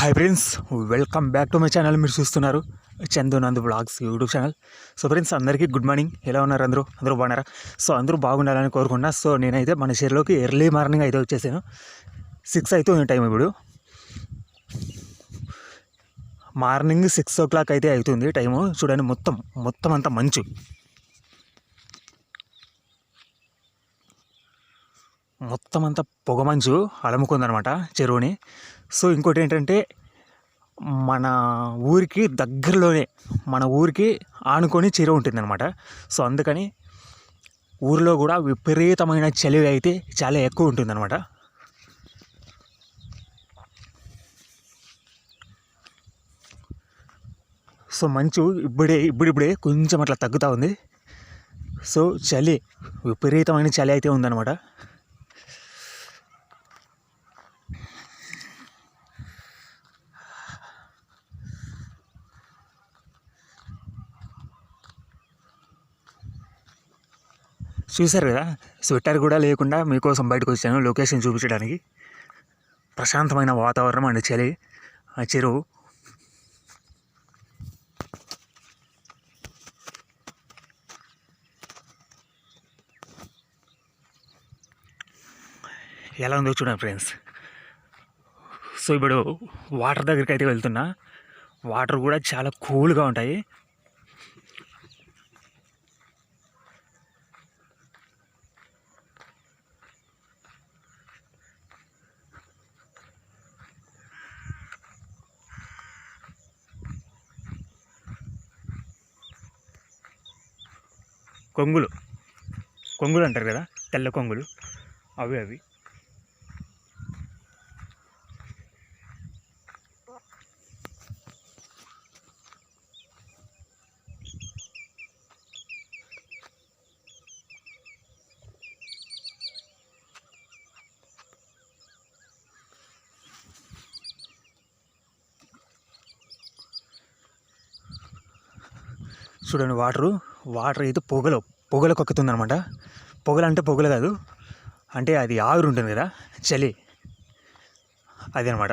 Hi friends welcome back to my channel మీరు చూస్తున్నారు Chandu Nandu blogs YouTube channel so friends అందరికీ good morning ఎలా ఉన్నారు అందరూ? అందరూ బాగున్నారా? సో అందరూ బాగుండాలని కోరుకున్నా సో నేనైతే మన షేర్లోకి ఎర్లీ మార్నింగ్ అయితే వచ్చేసాను. సిక్స్ అయితే ఉంది టైం ఇప్పుడు. మార్నింగ్ సిక్స్ ఓ క్లాక్ అయితే అవుతుంది టైము చూడండి మొత్తం మొత్తం అంతా మంచు. మొత్తం అంతా పొగ మంచు అలముకుందనమాట చెరువుని. సో ఇంకోటి ఏంటంటే మన ఊరికి దగ్గరలోనే మన ఊరికి ఆనుకొని చెరువు ఉంటుందన్నమాట. సో అందుకని ఊరిలో కూడా విపరీతమైన చలి అయితే చాలా ఎక్కువ ఉంటుందన్నమాట. సో మంచు ఇప్పుడే ఇప్పుడిప్పుడే కొంచెం అట్లా తగ్గుతూ ఉంది. సో చలి విపరీతమైన చలి అయితే ఉందన్నమాట. చూశారు కదా? స్వెటర్ కూడా లేకుండా మీకోసం బయటకు వచ్చాను లొకేషన్ చూపించడానికి. ప్రశాంతమైన వాతావరణం అండ్ చలి ఆ చెరువు. ఎలా ఉందో చూడండి ఫ్రెండ్స్. సో ఇప్పుడు వాటర్ దగ్గరికి అయితే వెళ్తున్నా. వాటర్ కూడా చాలా కూల్గా ఉంటాయి. కొంగులు. కొంగులు అంటారు కదా తెల్ల కొంగులు. అవి అవి. చూడండి వాటరు వాటర్ అయితే పొగలు పొగలు కొక్కుతుంది అనమాట పొగలు అంటే పొగలు కాదు అంటే అది ఆవిరి ఉంటుంది కదా చలి. అది అనమాట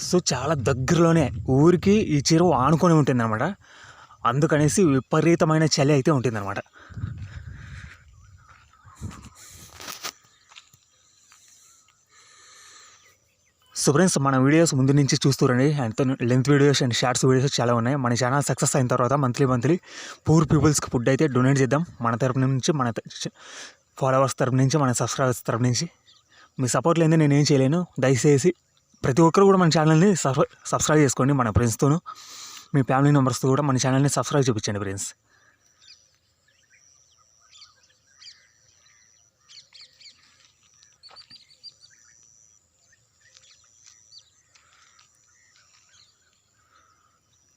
సో చాలా దగ్గరలోనే ఊరికి ఈ చెరువు ఆనుకొని ఉంటుంది అనమాట అందుకనేసి విపరీతమైన చలి అయితే ఉంటుంది సో ఫ్రెండ్స్ మన వీడియోస్ ముందు నుంచి చూస్తురండి and length videos and shorts videos చాలా ఉన్నాయి. మన ఛానల్ సక్సెస్ అయిన తర్వాత మంత్లీ మంత్లీ పూర్ పీపుల్స్కి ఫుడ్ అయితే డొనేట్ చేద్దాం. మన తరపు నుంచి మన ఫాలోవర్స్ తరపు నుంచి మన సబ్స్క్రైబర్స్ తరపు నుంచి. మీ సపోర్ట్ లేని నేను ఏం చేయలేను. దయచేసి ప్రతి ఒక్కరు కూడా మన ఛానల్ని సబ్స్క్రైబ్ చేసుకోండి మన ఫ్రెండ్స్తోనూ మీ ఫ్యామిలీ మెంబర్స్తో కూడా మన ఛానల్ని సబ్స్క్రైబ్ చూపించండి ఫ్రెండ్స్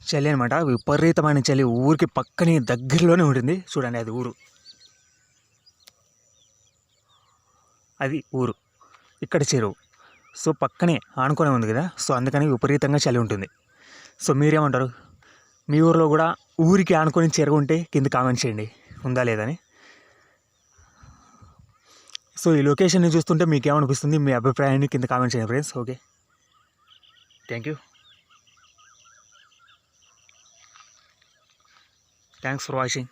చలి అనమాట విపరీతమైన చలి. ఊరికి పక్కనే దగ్గరలోనే ఉంటుంది. చూడండి అది ఊరు. అది ఊరు. ఇక్కడ చెరువు సో పక్కనే ఆనుకొని ఉంది కదా. సో అందుకని విపరీతంగా చలి ఉంటుంది. సో మీరేమంటారు? మీ ఊరిలో కూడా ఊరికి ఆనుకొని చెరువు ఉంటే కింద కామెంట్ చేయండి. ఉందా లేదని సో ఈ లొకేషన్ని చూస్తుంటే మీకు ఏమనిపిస్తుంది మీ అభిప్రాయాన్ని కింద కామెంట్ చేయండి friends. Okay. Thank you. Thanks for watching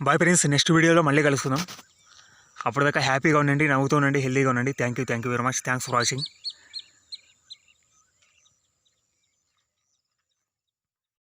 bye friends next వీడియోలో మళ్ళీ కలుసుకుందాం. అప్పటిదాకా హ్యాపీగా ఉండండి నవ్వుతూ ఉండండి హెల్దీగా ఉండండి. Thank you thank you very much thanks for watching